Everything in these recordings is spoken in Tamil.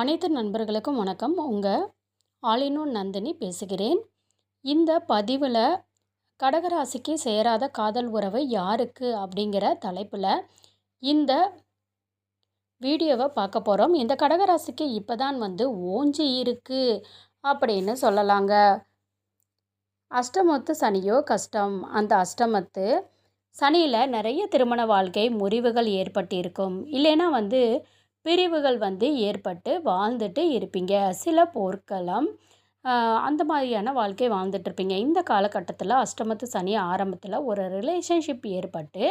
அனைத்து நண்பர்களுக்கும் வணக்கம். உங்கள் ஆலினோ நந்தினி பேசுகிறேன். இந்த பதிவில் கடகராசிக்கு சேராத காதல் உறவு யாருக்கு அப்படிங்கிற தலைப்பில் இந்த வீடியோவை பார்க்க போகிறோம் இந்த கடகராசிக்கு இப்போ தான் வந்து ஓஞ்சி இருக்கு அப்படின்னு சொல்லலாங்க. அஷ்டமத்து சனியோ கஷ்டம். அந்த அஷ்டமத்து சனியில் நிறைய திருமண வாழ்க்கை முறிவுகள் ஏற்பட்டிருக்கும். இல்லைன்னா வந்து பிரிவுகள் வந்து ஏற்பட்டு வாழ்ந்துட்டு இருப்பீங்க. சில போர்க்களம் அந்த மாதிரியான வாழ்க்கை வாழ்ந்துட்டுருப்பீங்க இந்த காலகட்டத்தில் அஷ்டமத்து சனி ஆரம்பத்தில் ஒரு ரிலேஷன்ஷிப் ஏற்பட்டு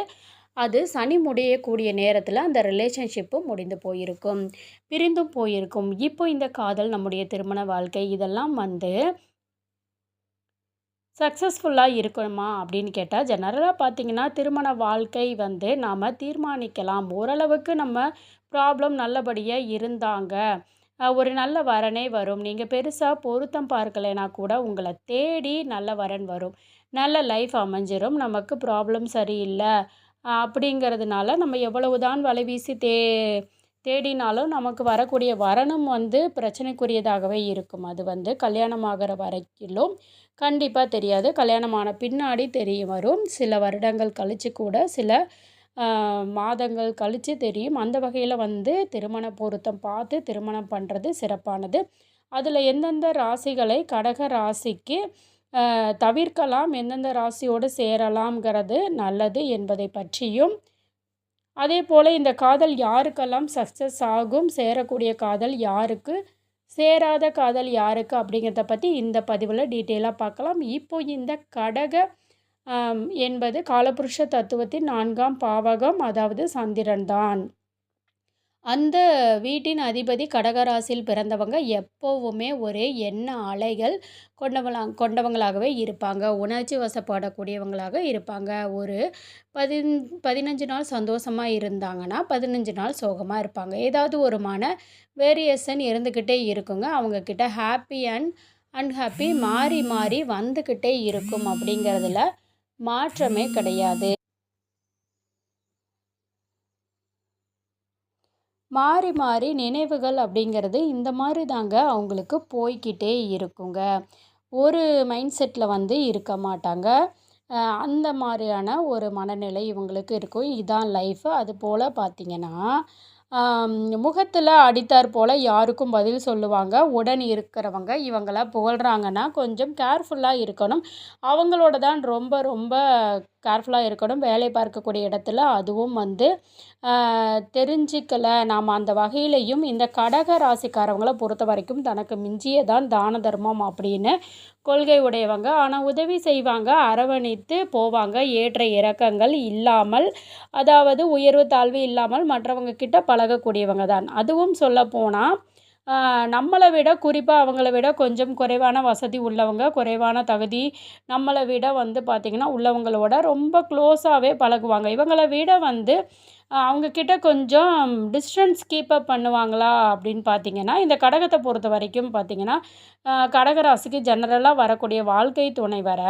அது சனி முடியக்கூடிய நேரத்தில் அந்த ரிலேஷன்ஷிப்பு முடிந்து போயிருக்கும். பிரிந்தும் போயிருக்கும். இப்போ இந்த காதல் நம்முடைய திருமண வாழ்க்கை இதெல்லாம் வந்து சக்ஸஸ்ஃபுல்லாக இருக்கணுமா அப்படின்னு கேட்டால் ஜெனரலாக பார்த்திங்கன்னா திருமண வாழ்க்கை வந்து நாம் தீர்மானிக்கலாம். ஓரளவுக்கு நம்ம ப்ராப்ளம் நல்லபடியாக இருந்தாங்க. ஒரு நல்ல வரனே வரும். நீங்கள் பெருசாக பொருத்தம் பார்க்கலைனா கூட உங்களை தேடி நல்ல வரன் வரும். நல்ல லைஃப் அமைஞ்சிரும். நமக்கு ப்ராப்ளம் சரியில்லை. அப்படிங்கிறதுனால நம்ம எவ்வளவு தான் வலை வீசி தே தேடினாலும் நமக்கு வரக்கூடிய வரனும் வந்து பிரச்சனைக்குரியதாகவே இருக்கும். அது வந்து கல்யாணம் ஆகிற வரைக்கிலும் கண்டிப்பாக தெரியாது. கல்யாணமான பின்னாடி தெரிய வரும். சில வருடங்கள் கழித்து கூட சில மாதங்கள் கழித்து தெரியும். அந்த வகையில் வந்து திருமண பொருத்தம் பார்த்து திருமணம் பண்ணுறது சிறப்பானது. அதில் எந்தெந்த ராசிகளை கடக ராசிக்கு தவிர்க்கலாம் எந்தெந்த ராசியோடு சேரலாம்ங்கிறது நல்லது என்பதை பற்றியும் அதே போல் இந்த காதல் யாருக்கெல்லாம் சக்ஸஸ் ஆகும் சேரக்கூடிய காதல் யாருக்கு சேராத காதல் யாருக்கு அப்படிங்கிறத பற்றி இந்த பதிவில் டீட்டெயிலாக பார்க்கலாம். இப்போ இந்த கடக என்பது காலபுருஷ தத்துவத்தின் நான்காம் பாவகம் அதாவது சந்திரன் தான் அந்த வீட்டின் அதிபதி கடகராசியில் பிறந்தவங்க எப்போவுமே ஒரே எண்ண அலைகள் கொண்டவங்களா கொண்டவங்களாகவே இருப்பாங்க. உணர்ச்சி வசப்படக்கூடியவங்களாக இருப்பாங்க. ஒரு பதின் பதினஞ்சு நாள் சந்தோஷமாக இருந்தாங்கன்னா பதினஞ்சு நாள் சோகமாக இருப்பாங்க. ஏதாவது ஒரு மன வேரியேஷன் இருந்துக்கிட்டே இருக்குங்க. அவங்கக்கிட்ட ஹாப்பி அண்ட் அன்ஹாப்பி மாறி மாறி வந்துக்கிட்டே இருக்கும். அப்படிங்கிறதுல மாற்றமே கிடையாது. மாறி மாறி நினைவுகள் அப்படிங்கிறது இந்த மாதிரி தாங்க அவங்களுக்கு போய்கிட்டே இருக்குங்க. ஒரு மைண்ட் செட்டில் வந்து இருக்க மாட்டாங்க. அந்த மாதிரியான ஒரு மனநிலை இவங்களுக்கு இருக்கும். இதுதான் லைஃபு அது போல் பார்த்திங்கன்னா முகத்தில் அடித்தார் போல் யாருக்கும் பதில் சொல்லுவாங்க. உடன் இருக்கிறவங்க இவங்கள புகழ்கிறாங்கன்னா கொஞ்சம் கேர்ஃபுல்லாக இருக்கணும். அவங்களோட தான் ரொம்ப ரொம்ப கேர்ஃபுல்லாக இருக்கணும். வேலை பார்க்கக்கூடிய இடத்துல அதுவும் வந்து தெரிஞ்சிக்கலை. நாம் அந்த வகையிலையும் இந்த கடக ராசிக்காரவங்களை பொறுத்த வரைக்கும் தனக்கு மிஞ்சிய தான் தான தர்மம் அப்படின்னு கொள்கை உடையவங்க. ஆனால் உதவி செய்வாங்க அரவணைத்து போவாங்க. ஏற்ற இறக்கங்கள் இல்லாமல் அதாவது உயர்வு தாழ்வு இல்லாமல் மற்றவங்க கிட்ட பழகக்கூடியவங்க தான். அதுவும் சொல்ல போனால் நம்மளை விட குறிப்பாக அவங்கள விட கொஞ்சம் குறைவான வசதி உள்ளவங்க குறைவான தகுதி நம்மளை விட வந்து பார்த்திங்கன்னா உள்ளவங்களோட ரொம்ப க்ளோஸாகவே பழகுவாங்க. இவங்களை விட வந்து அவங்கக்கிட்ட கொஞ்சம் டிஸ்டன்ஸ் கீப்பப் பண்ணுவாங்களா அப்படின்னு பார்த்தீங்கன்னா இந்த கடகத்தை பொறுத்த வரைக்கும் பார்த்திங்கன்னா கடகராசிக்கு ஜெனரலாக வரக்கூடிய வாழ்க்கை துணை வர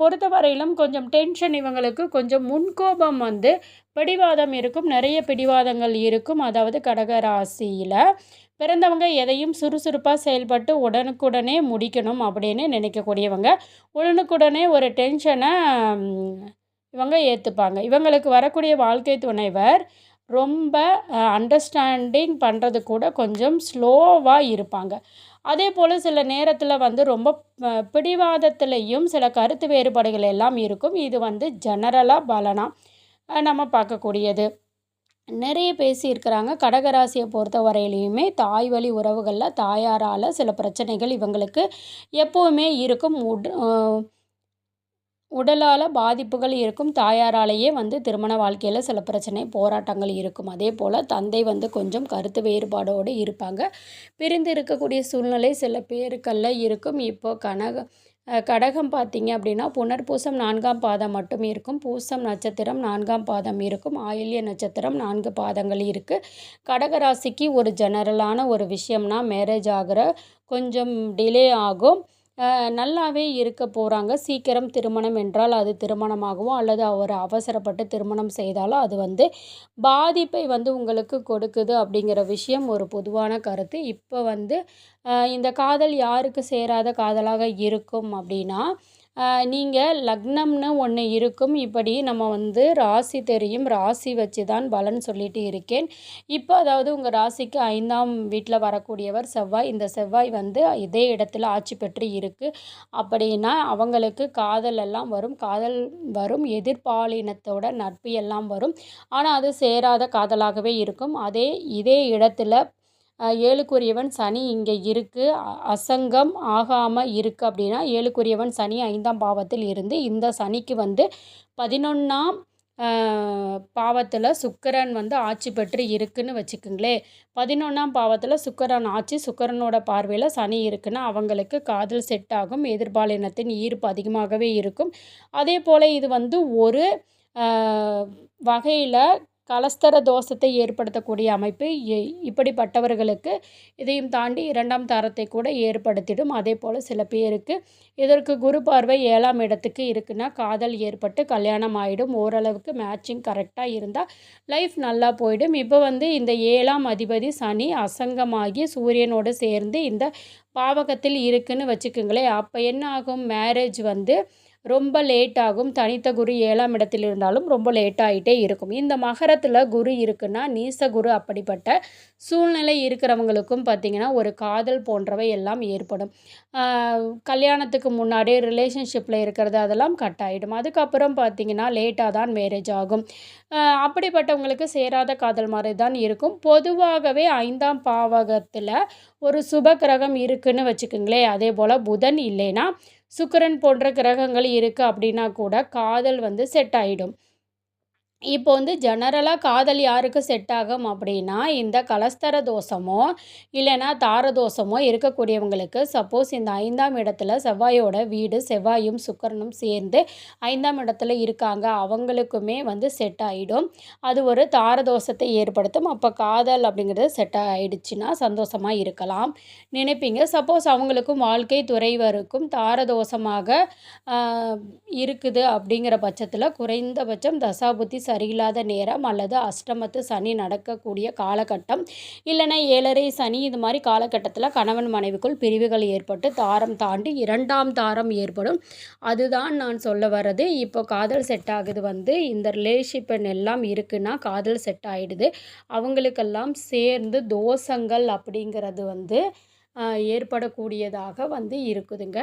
பொறுத்த வரையிலும் கொஞ்சம் டென்ஷன் இவங்களுக்கு கொஞ்சம் முன்கோபம் வந்து பிடிவாதம் இருக்கும். நிறைய பிடிவாதங்கள் இருக்கும். அதாவது கடகராசியில் பிறந்தவங்க எதையும் சுறுசுறுப்பாக செயல்பட்டு உடனுக்குடனே முடிக்கணும் அப்படின்னு நினைக்கக்கூடியவங்க. உடனுக்குடனே ஒரு டென்ஷனை இவங்க ஏற்றுப்பாங்க இவங்களுக்கு வரக்கூடிய வாழ்க்கை துணைவர் ரொம்ப அண்டர்ஸ்டாண்டிங் பண்ணுறது கூட கொஞ்சம் ஸ்லோவாக இருப்பாங்க. அதே போல் சில நேரத்தில் வந்து ரொம்ப பிடிவாதத்துலேயும் சில கருத்து வேறுபாடுகள் எல்லாம் இருக்கும். இது வந்து ஜெனரலாக பலனாக நம்ம பார்க்கக்கூடியது. நிறைய பேசியிருக்கிறாங்க. கடகராசியை பொறுத்த வரையிலையுமே தாய் வழி உறவுகளில் தாயாரால் சில பிரச்சனைகள் இவங்களுக்கு எப்போவுமே இருக்கும். உட் உடலால் பாதிப்புகள் இருக்கும். தாயாராலேயே வந்து திருமண வாழ்க்கையில் சில பிரச்சனை போராட்டங்கள் இருக்கும். அதே போல் தந்தை வந்து கொஞ்சம் கருத்து வேறுபாடோடு இருப்பாங்க. பிரிந்து இருக்கக்கூடிய சூழ்நிலை சில பேருக்கெல்லாம் இருக்கும். இப்போது கனக கடகம் பார்த்தீங்க அப்படின்னா புனர்பூசம் நான்காம் பாதம் மட்டும் இருக்கும். பூசம் நட்சத்திரம் நான்காம் பாதம் இருக்கும். ஆயில்ய நட்சத்திரம் நான்கு பாதங்கள் இருக்குது கடகராசிக்கு ஒரு ஜெனரலான ஒரு விஷயம்னா மேரேஜ் ஆகிற கொஞ்சம் டிலே ஆகும். நல்லாவே இருக்க போகிறாங்க சீக்கிரம் திருமணம் என்றால் அது திருமணமாகவோ அல்லது அவர் அவசரப்பட்டு திருமணம் செய்தாலோ அது வந்து பாதிப்பை வந்து உங்களுக்கு கொடுக்குது அப்படிங்கிற விஷயம் ஒரு பொதுவான கருத்து. இப்போ வந்து இந்த காதல் யாருக்கு சேராத காதலாக இருக்கும் அப்படின்னா நீங்கள் லக்னம்னு ஒன்று இருக்கும். இப்படி நம்ம வந்து ராசி தெரியும். ராசி வச்சு தான் பலன் சொல்லிட்டு இருக்கேன். இப்போ அதாவது உங்கள் ராசிக்கு ஐந்தாம் வீட்டில் வரக்கூடியவர் செவ்வாய். இந்த செவ்வாய் வந்து இதே இடத்துல ஆட்சி பெற்று இருக்குது அப்படின்னா அவங்களுக்கு காதல் எல்லாம் வரும். காதல் வரும். எதிர்பாலினத்தோட நட்பு எல்லாம் வரும். ஆனால் அது சேராத காதலாகவே இருக்கும். அதே இதே இடத்துல ஏழுக்குரியவன் சனி இங்கே இருக்குது அசங்கம் ஆகாமல் இருக்குது அப்படின்னா ஏழுக்குரியவன் சனி ஐந்தாம் பாவத்தில் இருந்து இந்த சனிக்கு வந்து பதினொன்றாம் பாவத்தில் சுக்கரன் வந்து ஆட்சி பெற்று இருக்குன்னு வச்சுக்கோங்களேன் பதினொன்றாம் பாவத்தில் சுக்கரன் ஆட்சி சுக்கரனோட பார்வையில் சனி இருக்குன்னா அவங்களுக்கு காதல் செட் ஆகும் எதிர்பாலினத்தின் ஈர்ப்பு அதிகமாகவே இருக்கும். அதே போல் இது வந்து ஒரு வகையில் கலஸ்தர தோஷத்தை ஏற்படுத்தக்கூடிய அமைப்பு இப்படிப்பட்டவர்களுக்கு இதையும் தாண்டி இரண்டாம் தாரத்தை கூட ஏற்படுத்திடும். அதே போல் சில பேருக்கு இதற்கு குரு பார்வை ஏழாம் இடத்துக்கு இருக்குன்னா காதல் ஏற்பட்டு கல்யாணம் ஆகிடும் ஓரளவுக்கு மேட்சிங் கரெக்டாக இருந்தால் லைஃப் நல்லா போயிடும். இப்போ வந்து இந்த ஏழாம் அதிபதி சனி அசங்கமாகி சூரியனோடு சேர்ந்து இந்த பாவகத்தில் இருக்குன்னு வச்சுக்கோங்களேன். அப்போ என்ன ஆகும்? மேரேஜ் வந்து ரொம்ப லேட் ஆகும். தனித்த குரு ஏழாம் இடத்தில் இருந்தாலும் ரொம்ப லேட் ஆகிட்டே இருக்கும். இந்த மகரத்தில் குரு இருக்குன்னா நீச குரு அப்படிப்பட்ட சூழ்நிலை இருக்கிறவங்களுக்கும் பார்த்திங்கன்னா ஒரு காதல் போன்றவை எல்லாம் ஏற்படும். கல்யாணத்துக்கு முன்னாடி ரிலேஷன்ஷிப்பில் இருக்கிறது அதெல்லாம் கட் ஆகிடும் அதுக்கப்புறம் பார்த்திங்கன்னா லேட்டாக தான் மேரேஜ் ஆகும். அப்படிப்பட்டவங்களுக்கு சேராத காதல் மாதிரி தான் இருக்கும். பொதுவாகவே ஐந்தாம் பாவகத்தில் ஒரு சுப கிரகம் இருக்குதுன்னு வச்சுக்கோங்களேன். அதே போல் புதன் இல்லைன்னா சுக்கிரன் போன்ற கிரகங்கள் இருக்குது அப்படின்னா கூட காதல் வந்து செட் ஆகிடும் இப்போ வந்து ஜெனரலாக காதல் யாருக்கு செட் ஆகும் அப்படின்னா இந்த கலஸ்தர தோஷமோ இல்லைன்னா தார தோஷமோ இருக்கக்கூடியவங்களுக்கு சப்போஸ் இந்த ஐந்தாம் இடத்துல செவ்வாயோட வீடு செவ்வாயும் சுக்கரனும் சேர்ந்து ஐந்தாம் இடத்துல இருக்காங்க. அவங்களுக்குமே வந்து செட் ஆகிடும் அது ஒரு தார தோஷத்தை ஏற்படுத்தும். அப்போ காதல் அப்படிங்கிறது செட் ஆகிடுச்சுன்னா சந்தோஷமாக இருக்கலாம். நினைப்பீங்க. சப்போஸ் அவங்களுக்கும் வாழ்க்கை துறைவருக்கும் தார தோஷமாக இருக்குது அப்படிங்கிற பட்சத்தில் குறைந்தபட்சம் தசாபுத்தி சரியில்லாத நேரம் அல்லது அஷ்டமத்து சனி நடக்கக்கூடிய காலகட்டம் இல்லைன்னா ஏழரை சனி இது மாதிரி காலகட்டத்தில் கணவன் மனைவிக்குள் பிரிவுகள் ஏற்பட்டு தாரம் தாண்டி இரண்டாம் தாரம் ஏற்படும். அதுதான் நான் சொல்ல வர்றது. இப்போ காதல் செட் ஆகுது வந்து இந்த ரிலேஷிப் எல்லாம் இருக்குன்னா காதல் செட் ஆகிடுது அவங்களுக்கெல்லாம் சேர்ந்து தோஷங்கள் அப்படிங்கிறது வந்து ஏற்படக்கூடியதாக வந்து இருக்குதுங்க.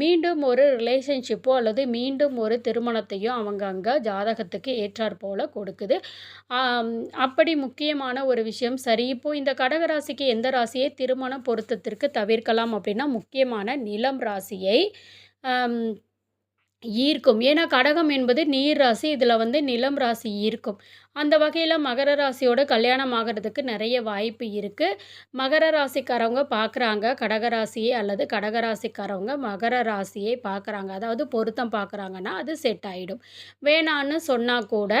மீண்டும் ஒரு ரிலேஷன்ஷிப்போ அல்லது மீண்டும் ஒரு திருமணத்தையோ அவங்க அங்கே ஜாதகத்துக்கு ஏற்றாற் கொடுக்குது. அப்படி முக்கியமான ஒரு விஷயம் சரி இப்போது இந்த கடகராசிக்கு எந்த ராசியை திருமண பொருத்தத்திற்கு தவிர்க்கலாம் அப்படின்னா முக்கியமான நிலம் ராசியை ஈர்க்கும். ஏன்னா கடகம் என்பது நீர் ராசி இதில் வந்து நிலம் ராசி ஈர்க்கும். அந்த வகையில் மகர ராசியோட கல்யாணம் ஆகிறதுக்கு நிறைய வாய்ப்பு இருக்குது மகர ராசிக்காரவங்க பார்க்குறாங்க கடகராசியை அல்லது கடகராசிக்காரவங்க மகர ராசியை பார்க்குறாங்க அதாவது பொருத்தம் பார்க்குறாங்கன்னா அது செட் ஆகிடும் வேணான்னு சொன்னால் கூட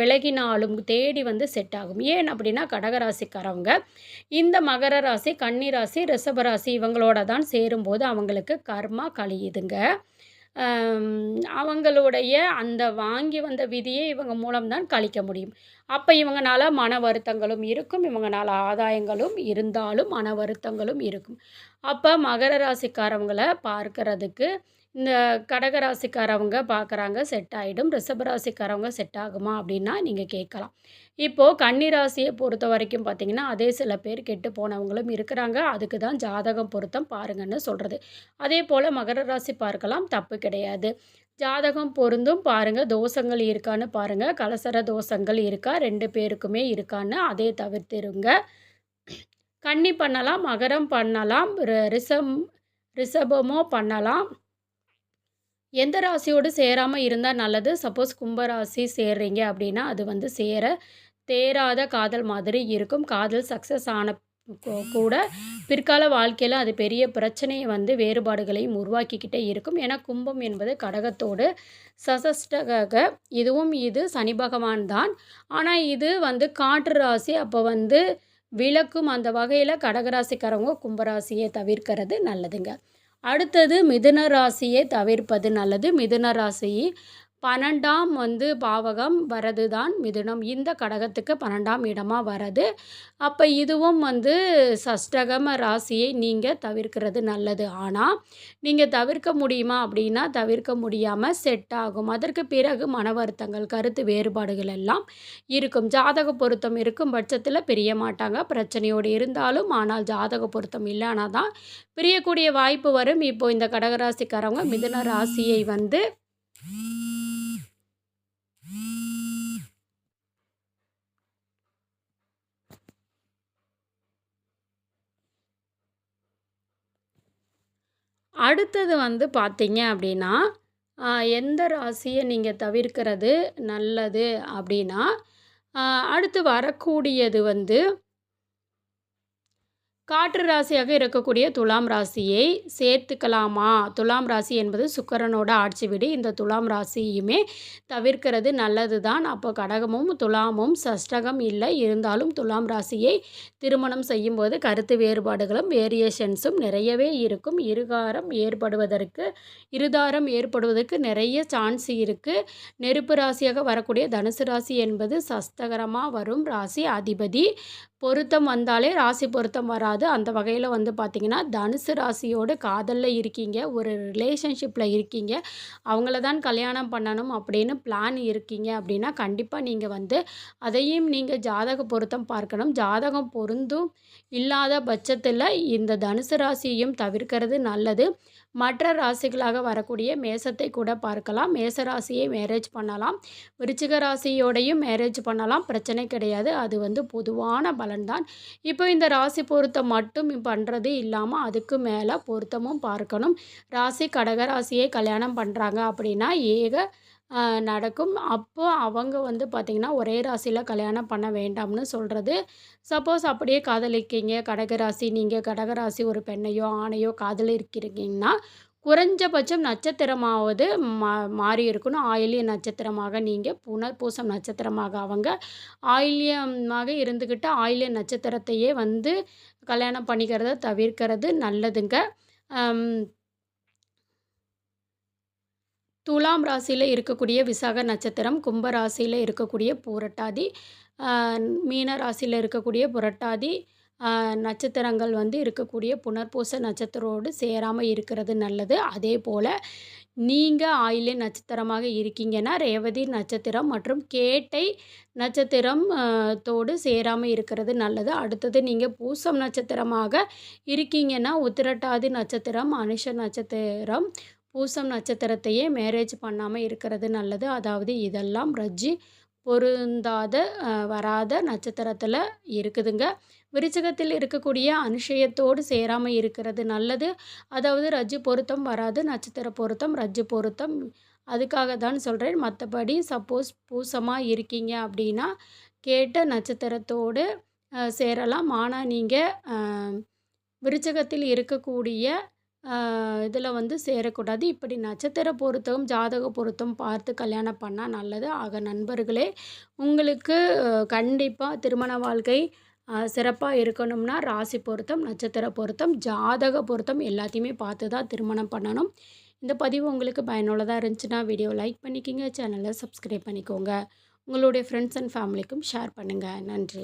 விலகினாலும் தேடி வந்து செட் ஆகும். ஏன் அப்படின்னா கடகராசிக்காரவங்க இந்த மகர ராசி கன்னி ராசி ரிஷப ராசி இவங்களோட தான் சேரும்போது அவங்களுக்கு கர்மா கழியுதுங்க. அவங்களுடைய அந்த வாங்கி வந்த விதியை இவங்க மூலம்தான் கழிக்க முடியும். அப்போ இவங்கனால மன வருத்தங்களும் இருக்கும் இவங்கனால ஆதாயங்களும் இருந்தாலும் மன வருத்தங்களும் இருக்கும். அப்போ மகர ராசிக்காரவங்களை பார்க்கறதுக்கு இந்த கடக ராசிக்காரவங்க பார்க்குறாங்க செட் ஆகிடும் ரிஷபராசிக்காரவங்க செட் ஆகுமா அப்படின்னா நீங்கள் கேட்கலாம். இப்போது கன்னி ராசியை பொறுத்த வரைக்கும் பார்த்தீங்கன்னா அதே சில பேர் கெட்டு போனவங்களும் இருக்கிறாங்க. அதுக்கு தான் ஜாதகம் பொருத்தம் பாருங்கன்னு சொல்கிறது அதே போல் மகர ராசி பார்க்கலாம் தப்பு கிடையாது. ஜாதகம் பொருந்தும் பாருங்கள் தோஷங்கள் இருக்கான்னு பாருங்கள் கலசர தோஷங்கள் இருக்கா? ரெண்டு பேருக்குமே இருக்கான்னு அதே தவிர்த்துருங்க. கன்னி பண்ணலாம் மகரம் பண்ணலாம் ரி- ரிஷம் ரிஷபமோ பண்ணலாம். எந்த ராசியோடு சேராமல் இருந்தால் நல்லது? சப்போஸ் கும்பராசி சேர்றீங்க அப்படின்னா அது வந்து சேர தேராத காதல் மாதிரி இருக்கும். காதல் சக்ஸஸ் ஆன கூட பிற்கால வாழ்க்கையில் அது பெரிய பிரச்சனையை வந்து வேறுபாடுகளையும் உருவாக்கிக்கிட்டே இருக்கும். ஏன்னா கும்பம் என்பது கடகத்தோடு சசஸ்டக இதுவும் இது சனி பகவான் தான். ஆனால் இது வந்து காற்று ராசி. அப்போ வந்து விளக்கும் அந்த வகையில் கடகராசிக்காரவங்க கும்பராசியை தவிர்க்கிறது நல்லதுங்க. அடுத்தது மிதுன ராசியை தவிர்ப்பது நல்லது. மிதுன ராசியை பன்னெண்டாம் வந்து பாவகம் வரது தான் மிதுனம். இந்த கடகத்துக்கு பன்னெண்டாம் இடமாக வரது. அப்போ இதுவும் வந்து சஷ்டகம ராசியை நீங்கள் தவிர்க்கிறது நல்லது. ஆனால் நீங்கள் தவிர்க்க முடியுமா அப்படின்னா தவிர்க்க முடியாமல் செட் ஆகும். அதற்கு பிறகு மன வருத்தங்கள் கருத்து வேறுபாடுகள் எல்லாம் இருக்கும். ஜாதக பொருத்தம் இருக்கும் பட்சத்தில் பிரிய மாட்டாங்க. பிரச்சனையோடு இருந்தாலும் ஆனால் ஜாதக பொருத்தம் இல்லைனா தான் பிரியக்கூடிய வாய்ப்பு வரும். இப்போ இந்த கடகராசிக்காரவங்க மிதுன ராசியை வந்து அடுத்தது வந்து பார்த்தீங்க அப்படின்னா எந்த ராசியை நீங்கள் தவிர்க்கிறது நல்லது அப்படின்னா அடுத்து வரக்கூடியது வந்து காற்று ராசியாக இருக்கக்கூடிய துலாம் ராசியை சேர்த்துக்கலாமா? துலாம் ராசி என்பது சுக்கரனோட ஆட்சி வீடு. இந்த துலாம் ராசியுமே தவிர்க்கிறது நல்லது தான் அப்போ கடகமும் துலாமும் சஷ்டகம் இல்லை. இருந்தாலும் துலாம் ராசியை திருமணம் செய்யும்போது கருத்து வேறுபாடுகளும் வேரியேஷன்ஸும் நிறையவே இருக்கும். இருகாரம் ஏற்படுவதற்கு இருதாரம் ஏற்படுவதற்கு நிறைய சான்ஸ் இருக்குது நெருப்பு ராசியாக வரக்கூடிய தனுசு ராசி என்பது சஸ்தகரமாக வரும். ராசி அதிபதி பொருத்தம் வந்தாலே ராசி பொருத்தம் வராது. அந்த வகையில் வந்து பார்த்திங்கன்னா தனுசு ராசியோடு காதலில் இருக்கீங்க. ஒரு ரிலேஷன்ஷிப்பில் இருக்கீங்க. அவங்கள தான் கல்யாணம் பண்ணணும் அப்படின்னு பிளான் இருக்கீங்க அப்படின்னா கண்டிப்பாக நீங்கள் வந்து அதையும் நீங்கள் ஜாதக பொருத்தம் பார்க்கணும். ஜாதகம் பொருந்தும் இல்லாத பட்சத்தில் இந்த தனுசு ராசியையும் தவிர்க்கிறது நல்லது. மற்ற ராசிகளாக வரக்கூடிய மேசத்தை கூட பார்க்கலாம். மேச ராசியை மேரேஜ் பண்ணலாம். விருச்சிக ராசியோடையும் மேரேஜ் பண்ணலாம். பிரச்சனை கிடையாது. அது வந்து பொதுவான பலன்தான். இப்போ இந்த ராசி பொருத்தம் மட்டும் பண்ணுறது இல்லாமல் அதுக்கு மேலே பொருத்தமும் பார்க்கணும். ராசி கடகராசியை கல்யாணம் பண்ணுறாங்க அப்படின்னா ஏக நடக்கும். அப்போ அவங்க வந்து பார்த்திங்கன்னா ஒரே ராசியில் கல்யாணம் பண்ண வேண்டாம்னு சொல்கிறது சப்போஸ் அப்படியே காதலிக்கீங்க. கடகராசி நீங்கள் கடகராசி ஒரு பெண்ணையோ ஆணையோ காதலிக்கிறீங்கன்னா குறைஞ்சபட்சம் நட்சத்திரமாவது மா மாறி இருக்கணும் ஆயிலிய நட்சத்திரமாக நீங்கள் புனர்பூசம் நட்சத்திரமாக அவங்க ஆயில்யமாக இருந்துக்கிட்டு ஆயிலிய நட்சத்திரத்தையே வந்து கல்யாணம் பண்ணிக்கிறத தவிர்க்கிறது நல்லதுங்க. துலாம் ராசியில் இருக்கக்கூடிய விசாக நட்சத்திரம் கும்ப ராசியில் இருக்கக்கூடிய பூரட்டாதி மீன ராசியில் இருக்கக்கூடிய புரட்டாதி நட்சத்திரங்கள் வந்து இருக்கக்கூடிய புனர்பூச நட்சத்திரோடு சேராமல் இருக்கிறது நல்லது. அதே போல் நீங்கள் ஆயிலே நட்சத்திரமாக இருக்கீங்கன்னா ரேவதி நட்சத்திரம் மற்றும் கேட்டை நட்சத்திரம் தோடு சேராமல் இருக்கிறது நல்லது. அடுத்தது நீங்கள் பூசம் நட்சத்திரமாக இருக்கீங்கன்னா உத்திரட்டாதி நட்சத்திரம் அனுஷ நட்சத்திரம் பூசம் நட்சத்திரத்தையே மேரேஜ் பண்ணாமல் இருக்கிறது நல்லது. அதாவது இதெல்லாம் ரஜ்ஜி பொருந்தாத வராத நட்சத்திரத்தில் இருக்குதுங்க. விருச்சகத்தில் இருக்கக்கூடிய அனுஷயத்தோடு சேராமல் இருக்கிறது நல்லது. அதாவது ரஜ்ஜு பொருத்தம் வராது நட்சத்திர பொருத்தம் ரஜ்ஜு பொருத்தம். அதுக்காக தான் சொல்கிறேன் மற்றபடி சப்போஸ் பூசமாக இருக்கீங்க அப்படின்னா கேட்ட நட்சத்திரத்தோடு சேரலாம். ஆனால் நீங்கள் விருச்சகத்தில் இருக்கக்கூடிய இதில் வந்து சேரக்கூடாது. இப்படி நட்சத்திர பொருத்தம் ஜாதக பொருத்தம் பார்த்து கல்யாணம் பண்ணால் நல்லது. ஆக நண்பர்களே உங்களுக்கு கண்டிப்பாக திருமண வாழ்க்கை சிறப்பாக இருக்கணும்னா ராசி பொருத்தம் நட்சத்திர பொருத்தம் ஜாதக பொருத்தம் எல்லாத்தையுமே பார்த்து தான் திருமணம் பண்ணணும். இந்த பதிவு உங்களுக்கு பயனுள்ளதாக இருந்துச்சுன்னா வீடியோ லைக் பண்ணிக்கோங்க சேனலை சப்ஸ்கிரைப் பண்ணிக்கோங்க. உங்களுடைய ஃப்ரெண்ட்ஸ் அண்ட் ஃபேமிலிக்கும் ஷேர் பண்ணுங்கள் நன்றி.